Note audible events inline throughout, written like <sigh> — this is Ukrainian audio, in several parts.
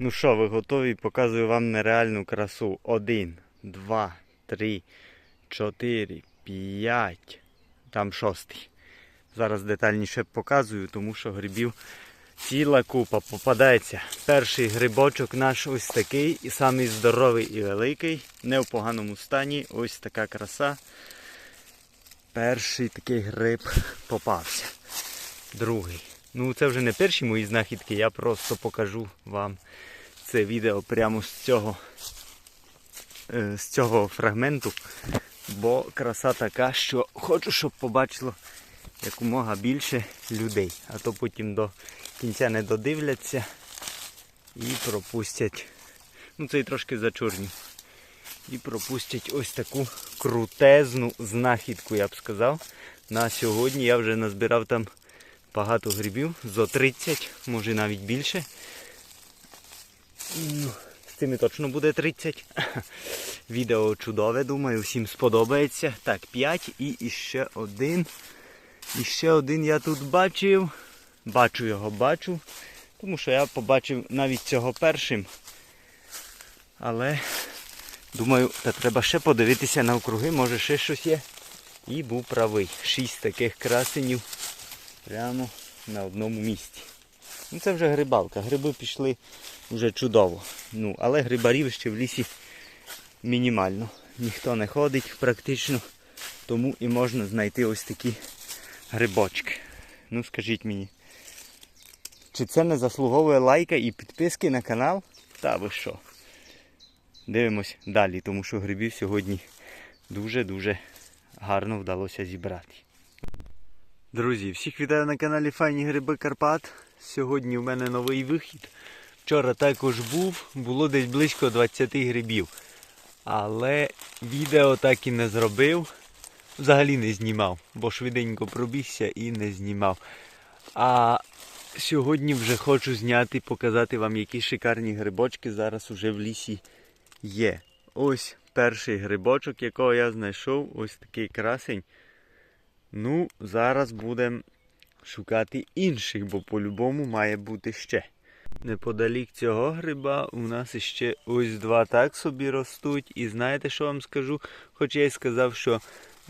Ну що, ви готові? Показую вам нереальну красу. Один, два, три, чотири, п'ять. Там шостий. Зараз детальніше показую, тому що грибів ціла купа попадається. Перший грибочок наш ось такий, і самий здоровий і великий, не в поганому стані. Ось така краса. Перший такий гриб попався. Другий. Ну це вже не перші мої знахідки, я просто покажу вам це відео прямо з цього, е, з цього фрагменту. Бо краса така, що хочу, щоб побачило якомога більше людей. А то потім до кінця не додивляться і пропустять. Ну цей трошки зачорнів. І пропустять ось таку крутезну знахідку, я б сказав. На сьогодні я вже назбирав там багато грибів, зо 30, може навіть більше. Ну, з цими точно буде 30. <laughs> Відео чудове, думаю, всім сподобається. Так, 5 і іще один. І ще один я тут бачив. Бачу його, бачу. Тому що я побачив навіть цього першим. Але думаю, та треба ще подивитися навкруги, може ще щось є. І був правий. Шість таких красенів прямо на одному місці. Ну це вже грибалка. Гриби пішли вже чудово. Ну, але грибарів ще в лісі мінімально. Ніхто не ходить практично, тому і можна знайти ось такі грибочки. Ну скажіть мені, чи це не заслуговує лайка і підписки на канал? Та ви що? Дивимось далі, тому що грибів сьогодні дуже-дуже гарно вдалося зібрати. Друзі, всіх вітаю на каналі Файні Гриби Карпат. Сьогодні в мене новий вихід. Вчора також був, було десь близько 20 грибів. Але відео так і не зробив. Взагалі не знімав, бо швиденько пробігся і не знімав. А сьогодні вже хочу зняти, показати вам, які шикарні грибочки зараз уже в лісі є. Ось перший грибочок, якого я знайшов, ось такий красень. Ну, зараз будемо шукати інших, бо по-любому має бути ще. Неподалік цього гриба у нас ще ось два так собі ростуть. І знаєте, що вам скажу? Хоч я й сказав, що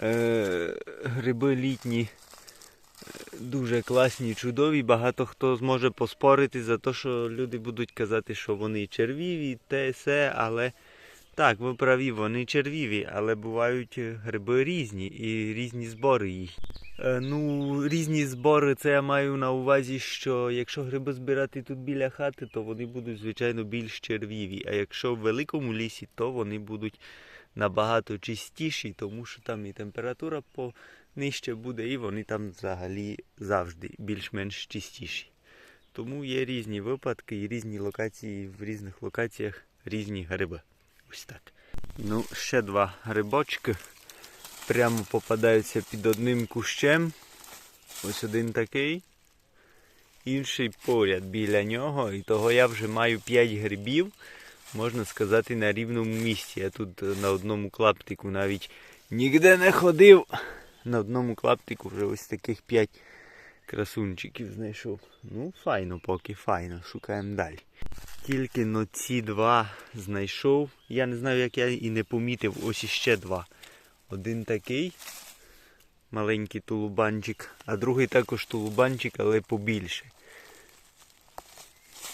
е, гриби літні е, дуже класні, чудові. Багато хто зможе поспорити за те, що люди будуть казати, що вони червіві, те все, але так, ви праві, вони червіві, але бувають гриби різні і різні збори їх. Е, Ну, різні збори, це я маю на увазі, що якщо гриби збирати тут біля хати, то вони будуть, звичайно, більш червіві. А якщо в великому лісі, то вони будуть набагато чистіші, тому що там і температура нижче буде, і вони там взагалі завжди більш-менш чистіші. Тому є різні випадки і різні локації, в різних локаціях різні гриби. Ось так. Ну, ще два грибочки прямо попадаються під одним кущем. Ось один такий. Інший поряд біля нього. І того я вже маю 5 грибів, можна сказати, на рівному місці. Я тут на одному клаптику навіть ніде не ходив. На одному клаптику вже ось таких 5 красунчиків знайшов. Ну, файно поки, файно. Шукаємо далі. Тільки но ці два знайшов. Я не знаю, як я і не помітив, ось іще два. Один такий маленький тулубанчик, а другий також тулубанчик, але побільше.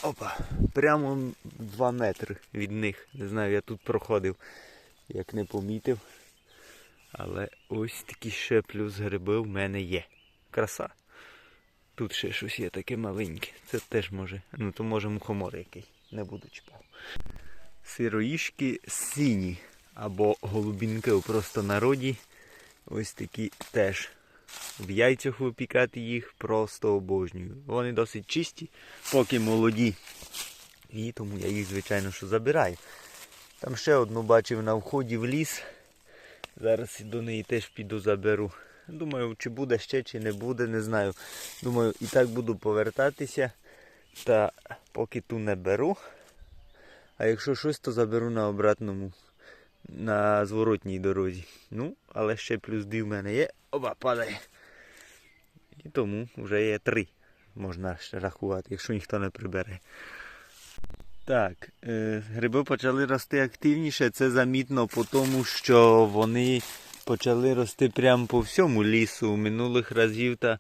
Опа, прямо 2 метри від них. Не знаю, я тут проходив, як не помітив. Але ось такі ще плюс гриби в мене є. Краса. Тут ще щось є таке маленьке. Це теж може. Ну то може мухомор який. Не буду чіпав. Сироїшки сині або голубінки у простонароді. Ось такі теж. В яйцях випікати їх просто обожнюю. Вони досить чисті, поки молоді. І тому я їх, звичайно, що забираю. Там ще одну бачив на вході в ліс. Зараз до неї теж піду заберу. Думаю, чи буде ще, чи не буде, не знаю. Думаю, і так буду повертатися. Та поки ту не беру. А якщо щось, то заберу на обратному, на зворотній дорозі. Ну, але ще плюс дві в мене є. Оба, падає. І тому вже є три. Можна ще рахувати, якщо ніхто не прибере. Так, е, гриби почали рости активніше. Це замітно по тому, що вони почали рости прямо по всьому лісу. Минулих разів та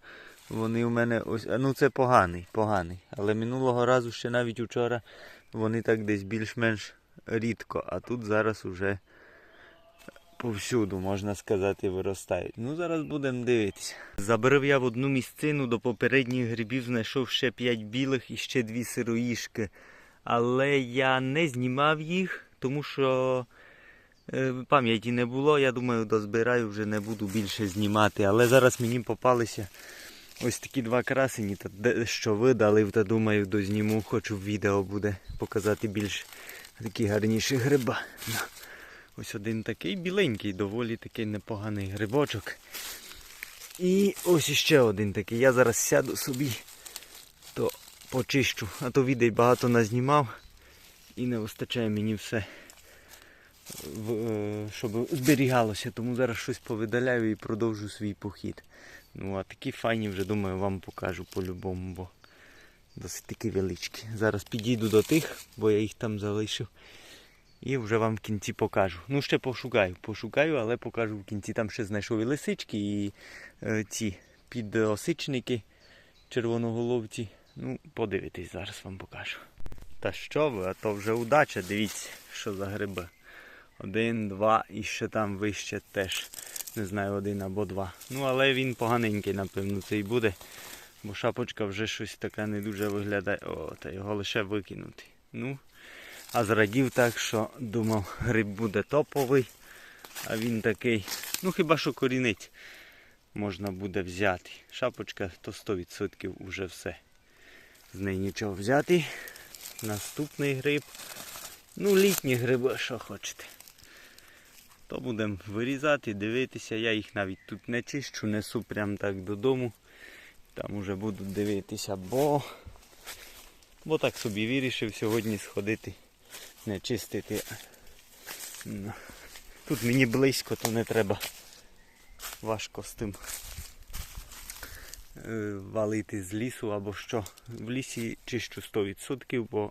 вони у мене ось. Ну це поганий, поганий. Але минулого разу ще навіть учора вони так десь більш-менш рідко, а тут зараз уже повсюду, можна сказати, виростають. Ну, зараз будемо дивитися. Забрав я в одну місцину до попередніх грибів, знайшов ще 5 білих і ще дві сироїшки. Але я не знімав їх, тому що е, пам'яті не було. Я думаю, дозбираю, вже не буду більше знімати. Але зараз мені попалися ось такі два красені, що видалив, та думаю, дозніму, хочу в відео буде показати більш такі гарніші гриба. Ось один такий біленький, доволі такий непоганий грибочок. І ось іще один такий. Я зараз сяду собі, то почищу, а то відей багато назнімав і не вистачає мені все, е, щоб зберігалося. Тому зараз щось повидаляю і продовжу свій похід. Ну а такі файні вже думаю вам покажу по-любому, бо досить такі величкі. Зараз підійду до тих, бо я їх там залишив. І вже вам в кінці покажу. Ну, ще пошукаю, пошукаю, але покажу в кінці. Там ще знайшов і лисички, і е, ці підосичники червоноголовці. Ну, подивитись, зараз вам покажу. Та що ви, а то вже удача, дивіться, що за гриби. Один, два і ще там вище теж. Не знаю, один або два. Ну, але він поганенький, напевно, це і буде. Бо шапочка вже щось таке не дуже виглядає. О, та його лише викинути. Ну, а зрадів так, що думав, гриб буде топовий, а він такий, ну хіба що корінець можна буде взяти. Шапочка то 100% уже все. З неї нічого взяти. Наступний гриб. Ну, літні гриби, що хочете. То будемо вирізати, дивитися. Я їх навіть тут не чищу, несу прямо так додому. Там уже буду дивитися, бо, бо так собі вирішив сьогодні сходити не чистити. Ну, Тут мені близько, то не треба важко з тим е, валити з лісу або що. В лісі чищу 100%, бо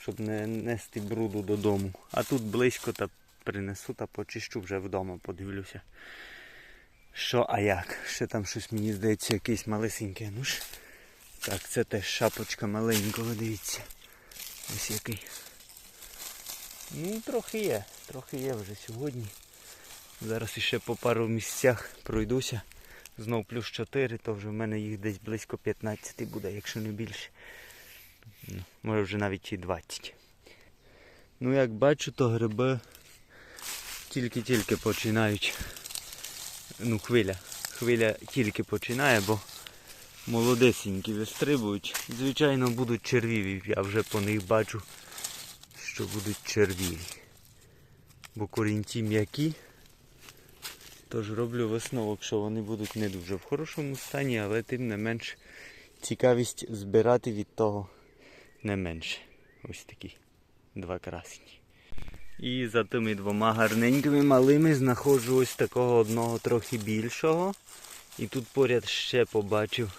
щоб не нести бруду додому. А тут близько та принесу та почищу вже вдома, подивлюся. Що, а як? Ще там щось мені здається якесь малесеньке. Ну ж. Так, це теж шапочка маленького, дивіться. Ось який. Ну, трохи є, трохи є вже сьогодні. Зараз іще по пару місцях пройдуся. Знов плюс 4, то вже в мене їх десь близько 15 буде, якщо не більше. Ну, Може вже навіть і 20. Ну як бачу, то гриби тільки-тільки починають. Ну, хвиля. Хвиля тільки починає, бо молодесенькі вистрибують. Звичайно, будуть червіві, я вже по них бачу що будуть червіві. Бо корінці м'які. Тож роблю висновок, що вони будуть не дуже в хорошому стані, але тим не менш цікавість збирати від того не менше. Ось такі два красні. І за тими двома гарненькими малими знаходжу ось такого одного трохи більшого. І тут поряд ще побачив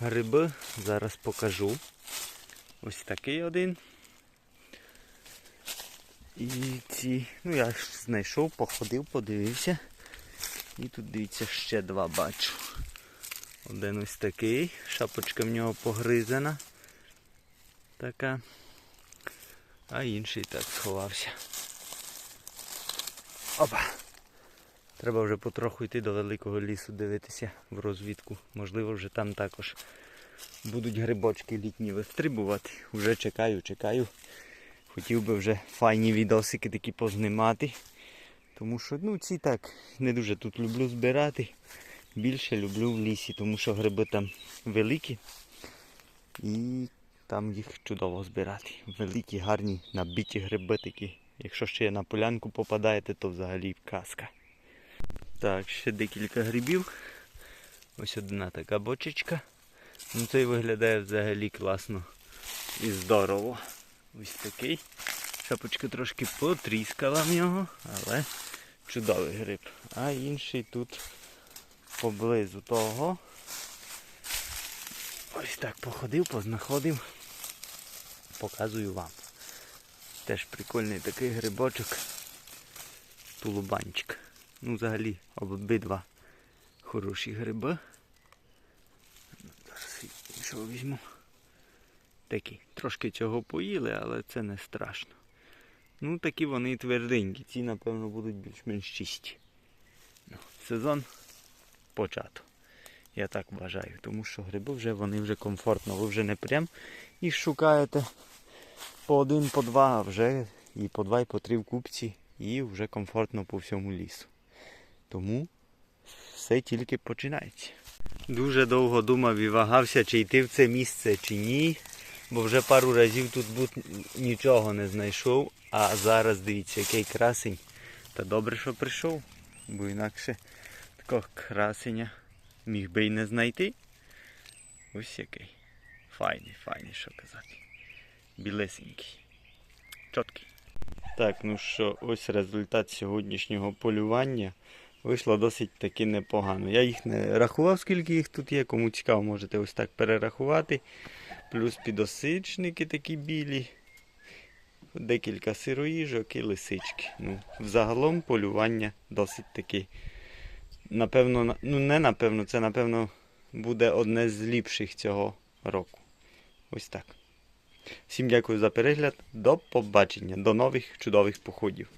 гриби. Зараз покажу. Ось такий один. І ці, ну я знайшов, походив, подивився. І тут дивіться ще два бачу. Один ось такий, шапочка в нього погризана. Така. А інший так сховався. Опа! Треба вже потроху йти до великого лісу дивитися в розвідку. Можливо, вже там також будуть грибочки літні вистрибувати. Вже чекаю, чекаю. Хотів би вже файні відосики такі познімати. Тому що ну, ці так не дуже тут люблю збирати. Більше люблю в лісі, тому що гриби там великі. І там їх чудово збирати. Великі, гарні, набиті гриби такі. Якщо ще на полянку попадаєте, то взагалі казка. Так, ще декілька грибів. Ось одна така бочечка. Ну цей виглядає взагалі класно і здорово. Ось такий. Шапочка трошки потріскала в нього, але чудовий гриб. А інший тут поблизу того. Ось так походив, познаходив. Показую вам. Теж прикольний такий грибочок. Тулубанчик. Ну, взагалі, обидва хороші гриби. Зараз іншого візьму. Такі. Трошки цього поїли, але це не страшно. Ну, такі вони тверденькі. Ці, напевно, будуть більш-менш чисті. Ну, сезон почато. Я так вважаю, тому що гриби вже вони вже комфортно. Ви вже не прям їх шукаєте по один, по два, а вже і по два, і по три в купці, і вже комфортно по всьому лісу. Тому все тільки починається. Дуже довго думав і вагався, чи йти в це місце, чи ні. Бо вже пару разів тут був, нічого не знайшов. А зараз дивіться, який красень. Та добре, що прийшов, бо інакше такого красення міг би й не знайти. Ось який. Файний, файний, що казати. Білесенький. Чоткий. Так, ну що, ось результат сьогоднішнього полювання. Вийшло досить таки непогано. Я їх не рахував, скільки їх тут є. Кому цікаво, можете ось так перерахувати. Плюс підосичники такі білі. Декілька сироїжок і лисички. Ну, взагалом полювання досить таки. Напевно, ну не напевно, це напевно буде одне з ліпших цього року. Ось так. Всім дякую за перегляд. До побачення, до нових чудових походів.